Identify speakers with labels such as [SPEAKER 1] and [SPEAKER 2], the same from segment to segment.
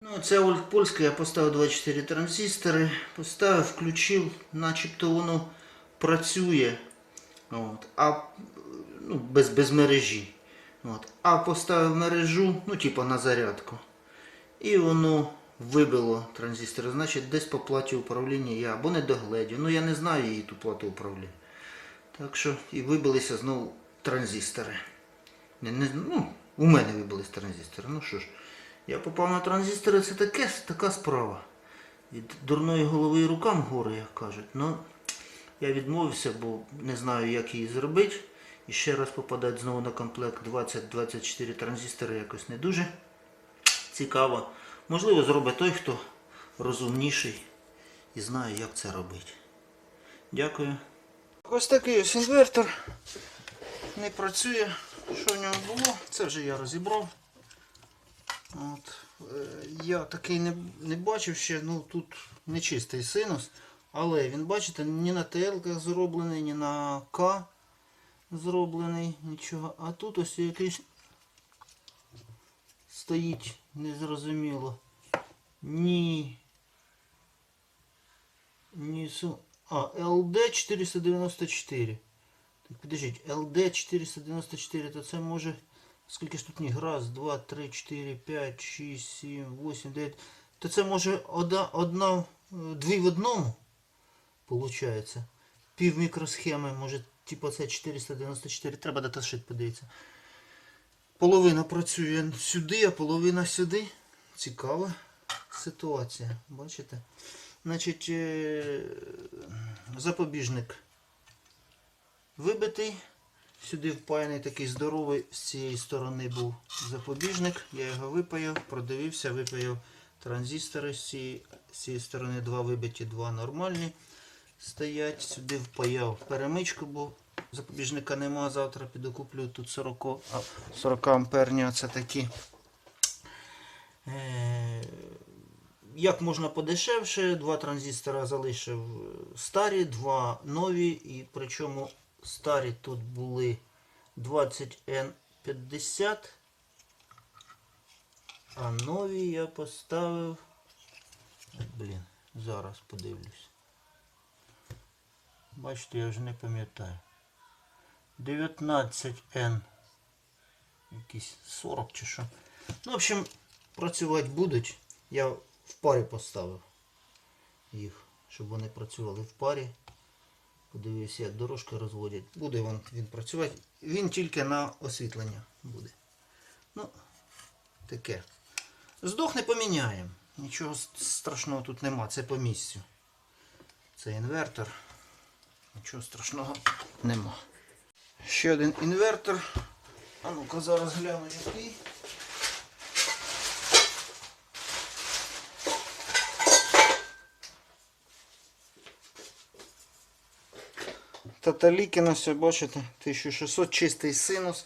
[SPEAKER 1] Ну, це Ольг Польська, я поставив 24 транзистори, поставив, включив, начебто воно працює. От, а, ну, без, без мережі. От. А поставив мережу, ну, типа на зарядку. І воно вибило транзистори. Значить, десь по платі управління я або не догледів. Ну я не знаю її ту плату управління. Так що і вибилися знову транзистори. Не, не, ну, у мене вибились транзистори. Ну що ж, я попав на транзистори, це таке, така справа. Від дурної голови і рукам горе, як кажуть. Ну, я відмовився, бо не знаю, як її зробити. І ще раз попадати знову на комплект 20-24 транзистори якось не дуже цікаво. Можливо, зробить той, хто розумніший і знає, як це робити. Дякую. Ось такий ось інвертор. Не працює. Що в ньому було? Це вже я розібрав. От. Е, Я такий не, не бачив ще, ну тут нечистий синус. Але він, бачите, ні на ТЛ зроблений, ні на К зроблений, нічого. А тут ось якийсь стоїть незрозуміло. Ні. Ні су. А, ЛД 494. Так, подождіть, ЛД 494, то це може. Скільки ж тут ніг? Раз, два, три, чотири, п'ять, шість, сім, вісім, дев'ять. То це може одна, одна, е, дві в одному. Получається. Пів мікросхеми, може, типу це 494. Треба даташит подивитися. Половина працює сюди, а половина сюди. Цікава ситуація. Бачите? Значить, е, запобіжник вибитий. Сюди впаяний такий здоровий, з цієї сторони був запобіжник. Я його випаяв, продивився, випаяв транзистори з цієї, з цієї сторони два вибиті, два нормальні стоять. Сюди впаяв перемичку, бо запобіжника нема. Завтра піду куплю тут 40, а, 40 амперні. Це такі. Е, як можна подешевше, два транзистора залишив старі, два нові, і причому старі тут були 20N50, а нові я поставив. Блін, зараз подивлюсь. Бачите, я вже не пам'ятаю. 19N. Якісь 40 чи що. Ну, в общем, працювати будуть. Я в парі поставив їх, щоб вони працювали в парі. Подивився, як дорожки розводять. Буде він, він працювати. Він тільки на освітлення буде. Ну, таке. Здох не поміняємо. Нічого страшного тут нема. Це по місцю. Це інвертор. Нічого страшного нема. Ще один інвертор. А ну-ка зараз гляну який. Таталікін ось бачите, 1600 чистий синус.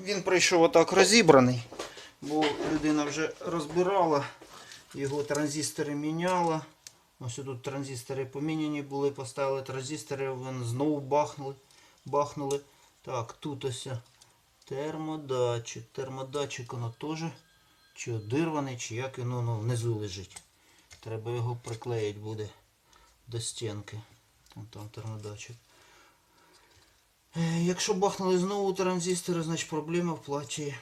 [SPEAKER 1] Він прийшов отак розібраний, бо людина вже розбирала, його транзистори міняла. Ось тут транзистори поміняні були, поставили транзистори, вони знову бахнули. бахнули. Так, тут ось термодатчик. Термодатчик воно теж чи одирваний, чи як воно воно внизу лежить. Треба його приклеїти буде до стінки. Вон там термодатчик. Е, Якщо бахнули знову транзистори, значить проблема в платі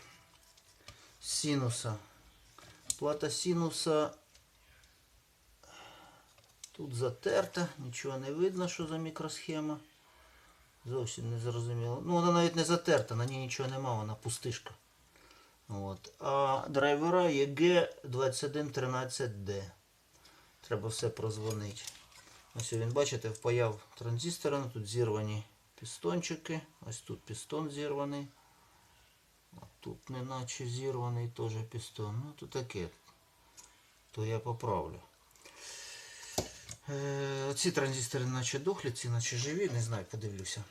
[SPEAKER 1] синуса. Плата синуса тут затерта, нічого не видно, що за мікросхема. Зовсім не зрозуміло. Ну, вона навіть не затерта, на ній нічого нема, вона пустишка. От. А драйвера є G2113D. Треба все прозвонити. Ось він, бачите, впаяв транзистори, ну, тут зірвані пістончики. Ось тут пістон зірваний. А тут неначе зірваний теж пістон. Ну, то таке. То я поправлю. Е, ці транзистори наче дохлі, ці наче живі, не знаю, подивлюся.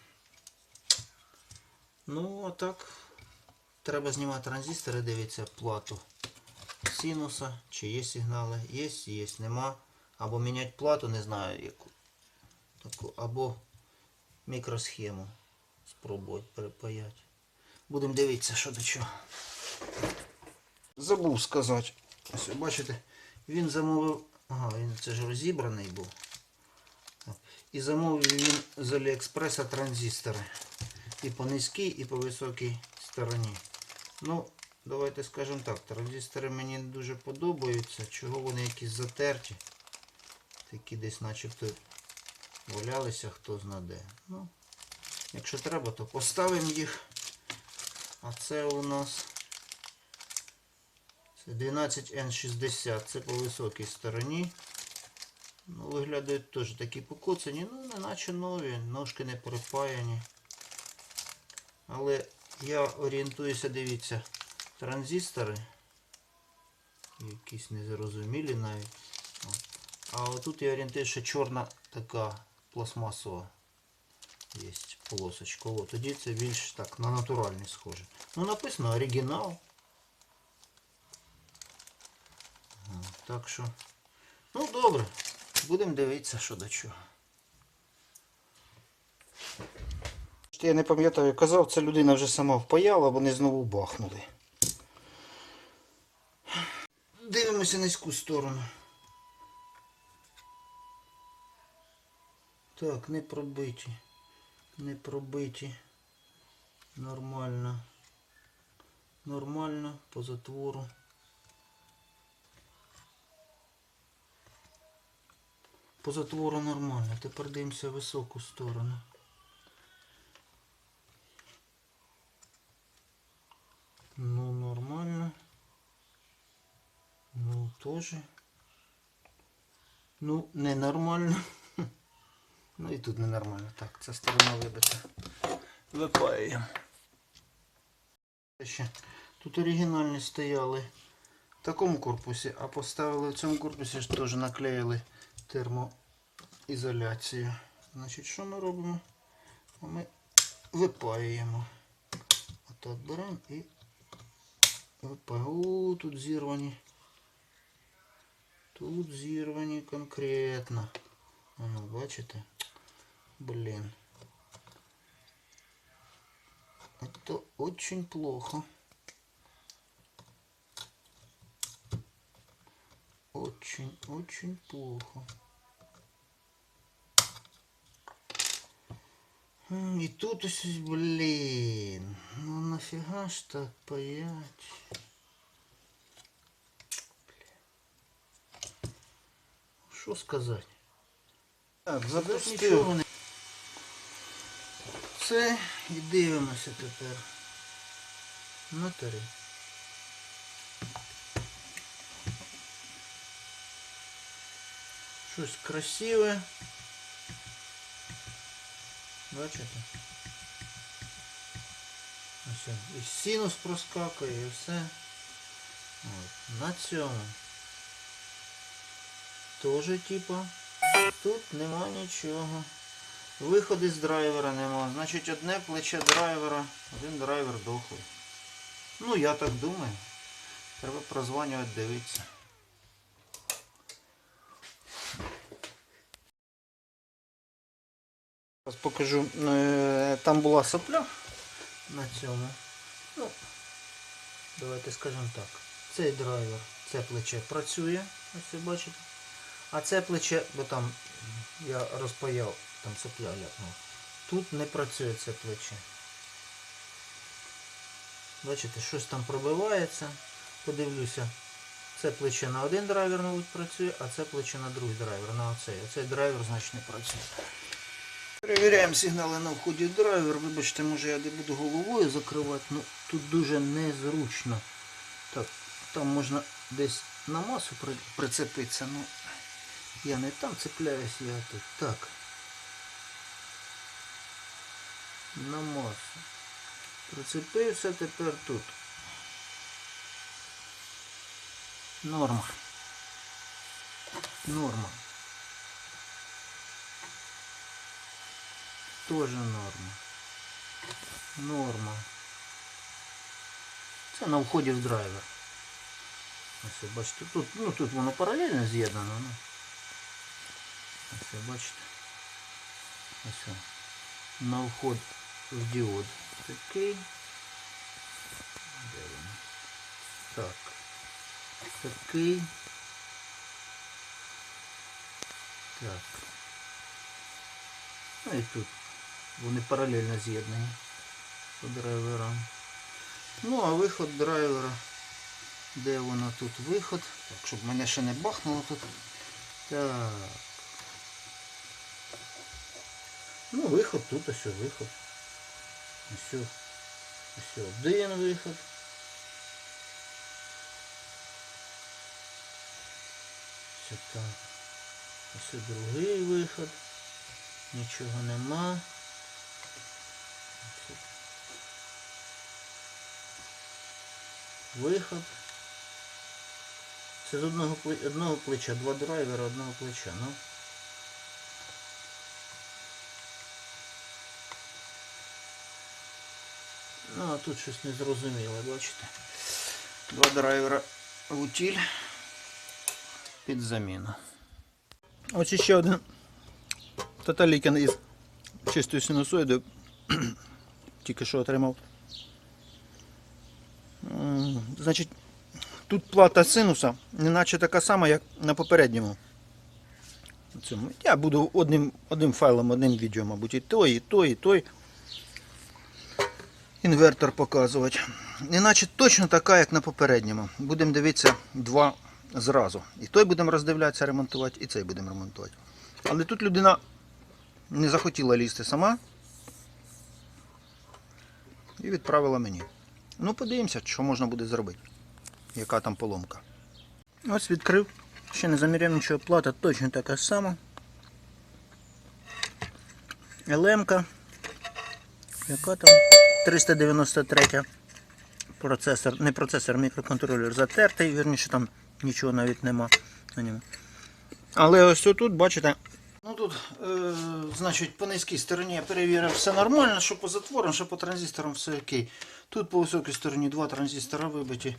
[SPEAKER 1] Ну, а так. Треба знімати транзистори, дивіться плату синуса, чи є сигнали. Є, є, нема. Або міняти плату, не знаю яку. Таку, або мікросхему спробувати перепаяти. Будемо дивитися, що до чого. забув сказати. Ось бачите, він замовив. Ага, він це ж розібраний був. І замовив він з Аліекспреса транзистори. І по низькій, і по високій стороні. Ну, давайте скажемо так, транзистори мені дуже подобаються. Чого вони якісь затерті. Такі десь начебто валялися, хто знаде. Ну, якщо треба, то поставимо їх. А це у нас це 12N60, це по високій стороні. Ну, виглядають теж такі покоцані, ну, не наче нові, ножки не припаяні. Але я орієнтуюся, дивіться, транзистори. Якісь незрозумілі навіть. А отут я орієнтуюся, що чорна така пластмасова є полосочка. О, тоді це більш так на натуральний схоже. Ну написано оригінал. Так що. Ну добре. Будемо дивитися, що до чого. Я не пам'ятаю, казав, ця людина вже сама впаяла, вони знову бахнули. Дивимося низьку сторону. Так, не пробиті. Не пробиті. Нормально. Нормально по затвору. По затвору нормально. Тепер дивимося в високу сторону. Ну, нормально. Ну, тоже. Ну, ненормально. Ну і тут ненормально. Так, ця сторона вибита. Випаюємо. Тут оригінальні стояли в такому корпусі, а поставили в цьому корпусі ж теж наклеїли термоізоляцію. Значить, що ми робимо? Ми випаюємо. Отак беремо і випаюємо. О, тут зірвані. Тут зірвані конкретно. Воно, бачите? Блин. Это очень плохо. Очень-очень плохо. И тут ось, блин. Ну нафига ж так паять? Що сказати? Так, запустив. Це і дивимося тепер. На три. Щось красиве. Бачите? Ось, і синус проскакує, і все. От. На цьому. Тоже типа. Тут нема нічого. Виходи з драйвера нема. Значить одне плече драйвера, один драйвер дохлий. Ну я так думаю. Треба прозванювати, дивитися. Зараз покажу. Е, Там була сопля на цьому. Ну, давайте скажемо так. Цей драйвер, це плече працює, ось ви бачите. А це плече, бо там я розпаяв, там сопля ляпнула. Тут не працює це плече. Бачите, щось там пробивається. Подивлюся. Це плече на один драйвер, мабуть, працює, а це плече на другий драйвер, на оцей. Оцей драйвер, значить, не працює. Перевіряємо сигнали на вході драйвер. Вибачте, може я не буду головою закривати, але тут дуже незручно. Так, там можна десь на масу прицепитися, ну я не там цепляюсь, я тут. Так. На масу. Прицепився тепер тут. Норма. Норма. Тоже норма. Норма. Це на вході в драйвер. Ось бачите, тут, ну тут воно паралельно з'єднано. Ну. Ось бачите. Ось. На вход діод. Такий. Де він? Так. Такий. Так. Ну і тут вони паралельно з'єднані по драйверам. Ну, а виход драйвера. Де воно тут виход? Так, щоб мене ще не бахнуло тут. Так. Ну, виход тут, ось виход. Ось, ось один виход. Ось так. Ось другий виход. Нічого нема. Виход. Це з одного, одного плеча, два драйвера одного плеча. Ну. Ну, а тут щось незрозуміле, бачите? Два драйвера в утіль під заміну. Ось ще один Таталікін із чистою синусоїдою. Тільки що отримав. Значить, тут плата синуса, неначе така сама, як на попередньому. Я буду одним, одним файлом, одним відео, мабуть, і той, і той, і той інвертор показувати. Іначе точно така, як на попередньому. Будемо дивитися два зразу. І той будемо роздивлятися, ремонтувати, і цей будемо ремонтувати. Але тут людина не захотіла лізти сама і відправила мені. Ну, подивимося, що можна буде зробити. Яка там поломка. Ось відкрив. Ще не заміряв нічого. Плата точно така сама. ЛМка. Яка там? 393 процесор, не процесор, мікроконтролер затертий, вірніше там нічого навіть нема на ньому. Але ось тут, бачите, ну тут, е, значить, по низькій стороні я перевірив все нормально, що по затворам, що по транзисторам все окей. Тут по високій стороні два транзистора вибиті.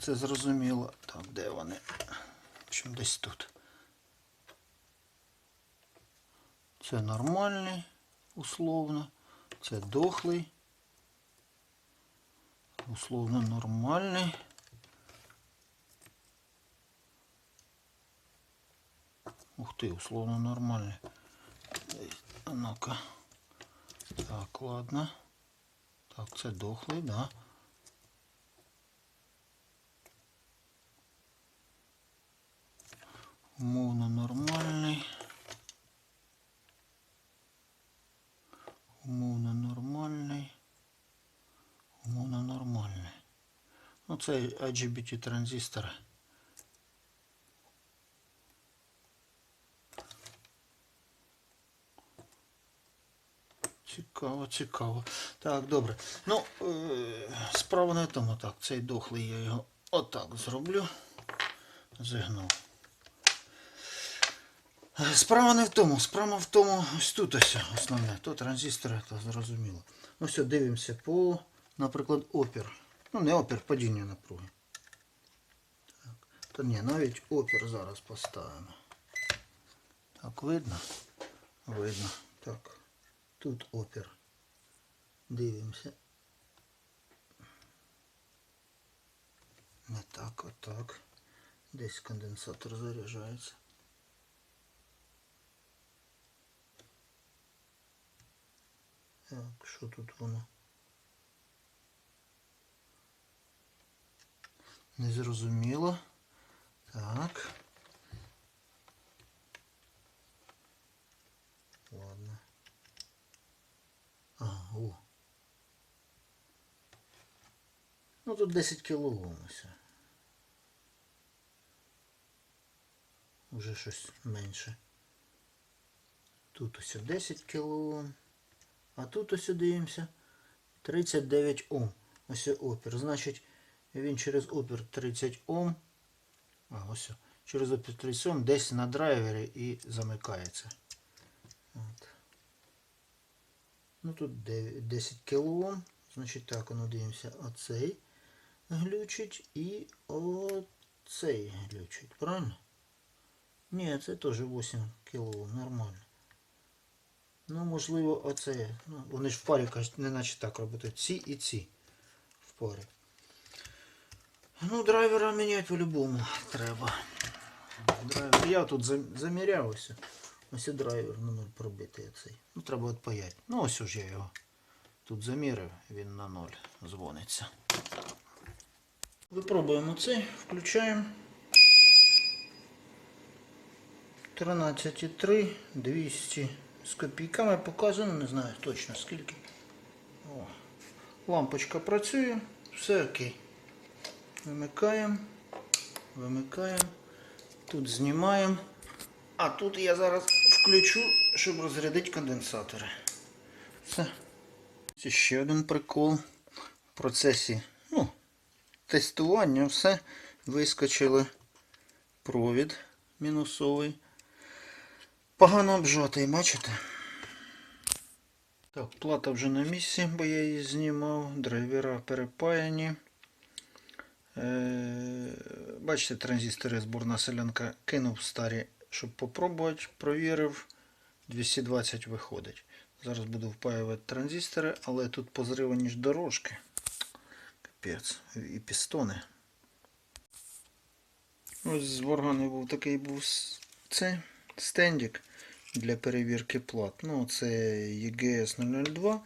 [SPEAKER 1] Це зрозуміло. Так, де вони? В общем, десь тут. Це нормальний, условно. Це дохлий. Условно нормальний. Ух ты, условно нормальный. А ну-ка. Так, ладно. Так, це дохлий, да. Умовно нормальний. Умовно нормальний. Умовно нормальний. Ну, це IGBT транзистори. Цікаво, цікаво. Так, добре. Ну, е, справа в тому, так, цей дохлий я його отак зроблю. Зігнув. Справа не в тому, справа в тому, ось тут ось основне. То транзистори, то зрозуміло. Ну все, дивимося по, наприклад, опір. Ну, не опір, падіння напруги. Так. Та ні, навіть опір зараз поставимо. Так, видно? Видно. Так. Тут опір. Дивимося. Не так, а так. Десь конденсатор заряджається. Так, що тут воно? Незрозуміло. Так. Ладно. А, о. Ну тут 10 кілоом ось. Уже щось менше. Тут ось 10 кілоом. А тут ось дивимося. 39 Ом. Ось опір. Значить, він через опір 30 Ом. А, ось. Через опір 30 Ом десь на драйвері і замикається. От. Ну тут 9 10 кОм. Значить так, ну дивимося, оцей глючить і оцей глючить. Правильно? Ні, це теж 8 кОм, нормально. Ну, можливо, оце. Ну, вони ж в парі кажуть, не наче так робити. Ці і ці в парі. Ну, драйвера міняти по-любому треба. Драйвер. Я тут зам- заміряв ось. Ось і драйвер на 0 пробитий цей. Ну, треба відпаяти. Ну, ось ж я його тут замірив, він на 0 дзвониться. Випробуємо цей, включаємо. 13,3, 200 з копійками показано, не знаю точно скільки. О. Лампочка працює, все окей. Вимикаємо, вимикаємо, тут знімаємо. А тут я зараз включу, щоб розрядити конденсатори. Все. Це ще один прикол. В процесі ну, тестування все. Вискочили провід мінусовий. Погано обжатий, бачите? Так, плата вже на місці, бо я її знімав. Драйвера перепаяні. Е, бачите, транзистори зборна селянка кинув старі, щоб попробувати, провірив. 220 виходить. Зараз буду впаювати транзистори, але тут позривані ж дорожки. Капець. І пістони. Ось з органу був такий був це стендик для перевірки плат. Ну, це EGS 002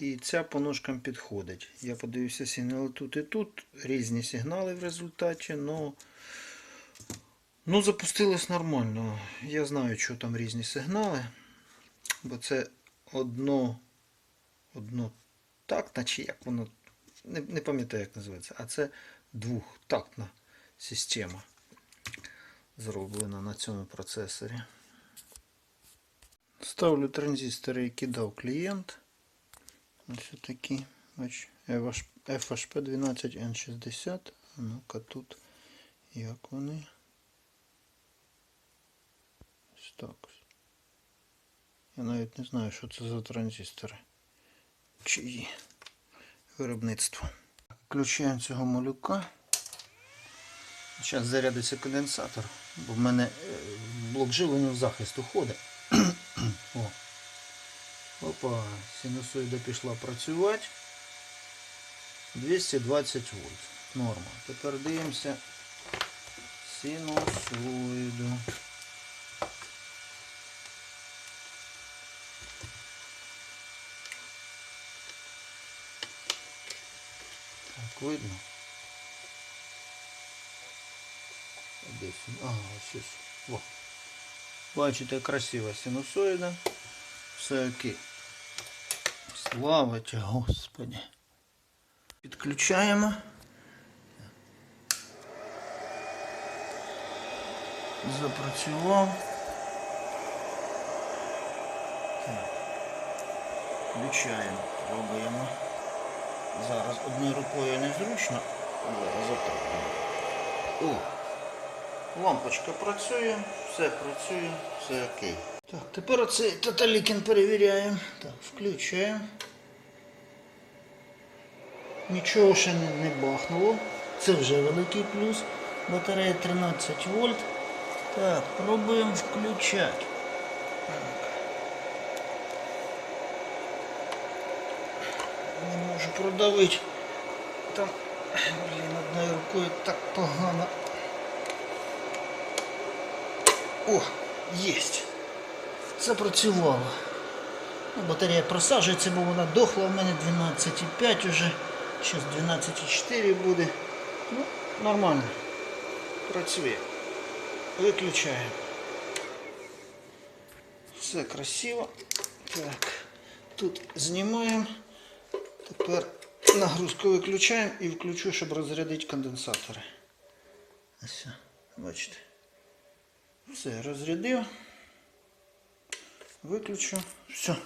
[SPEAKER 1] і ця по ножкам підходить. Я подивився сигнали тут і тут. Різні сигнали в результаті, но ну, запустилось нормально. Я знаю, що там різні сигнали, бо це одно, одно тактна, чи як воно, не, не пам'ятаю, як називається, а це двохтактна система зроблена на цьому процесорі. Ставлю транзистори, які дав клієнт. Ось такі. FHP 12N60. Ну-ка тут як вони. Так. Я навіть не знаю, що це за транзистори. Чиї виробництво. Включаємо цього малюка. Зараз зарядиться конденсатор, бо в мене е, блок живлення в захист уходить. Опа, синусоїда пішла працювати. 220 вольт. Норма. Тепер дивимося синусоїду. Так, видно. Десь. Ага, ось. Бачите, красива синусоїда. Все окей. Слава тебе, Господи. Підключаємо. Запрацював. Так. Включаємо. Пробуємо. Зараз одною рукою незручно. Зараз. О! Лампочка працює, все працює, все окей. Так, тепер оцей таталікін перевіряємо. Так, включаємо. Нічого ще не, бахнуло. Це вже великий плюс. Батарея 13 вольт. Так, пробуємо включати. Так. Не можу продавити. Там, блін, одною рукою так погано. О, єсть. Запрацювало. Ну, батарея просаджується, бо вона дохла у мене 12,5 уже. Зараз 12,4 буде. Ну, нормально. Працює. Виключаємо. Все красиво. Так. Тут знімаємо. Тепер нагрузку виключаємо і включу, щоб розрядити конденсатори. Ось, бачите. Все, розрядив. Виключу. Все.